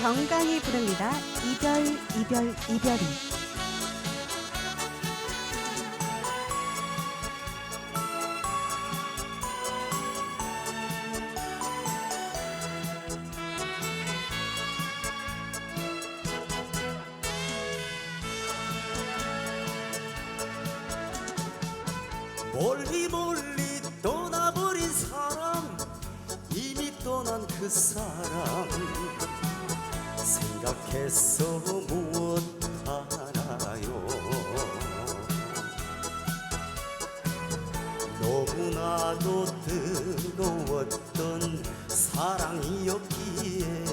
정강이 부릅니다. 이별 이별 이별이. 멀리 멀리 떠나버린 사람 이미 떠난 그 사람 생각해서 무엇 하나요? 너무나도 뜨거웠던 사랑이었기에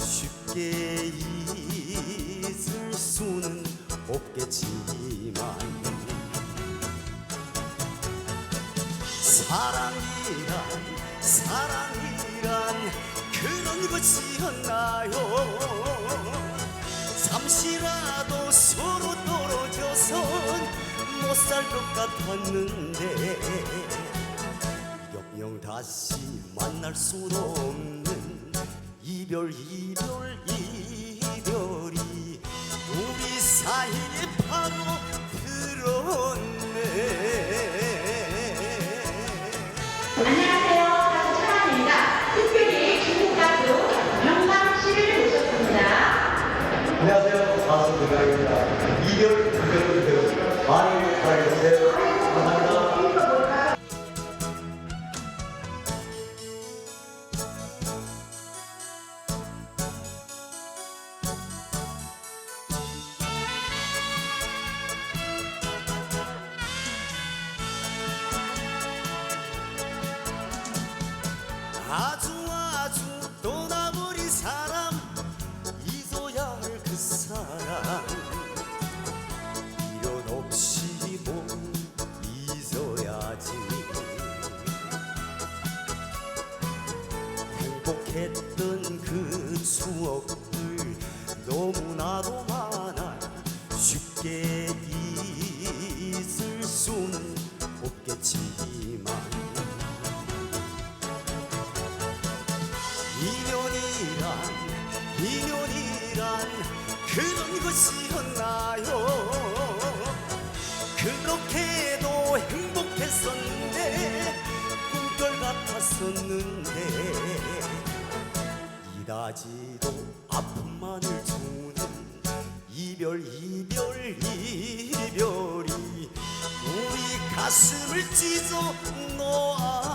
쉽게 잊을 수는 없겠지만 사랑이란 사랑이란 그런 것이었나요? 잠시라도 서로 떨어져선 못 살 것 같았는데 영영 다시 만날 수 없는 이별 이별 이별 사 행복했던 그 추억들 너무나도 많아. 쉽게 잊을 수는 없겠지만 인연이란 인연이란 그런 것이었나요? 그렇게도 행복했었는데 꿈결 같았었는데 이다지도 아픔만을 주는 이별 이별 이별이. 우리 가슴을 찢어 놓았네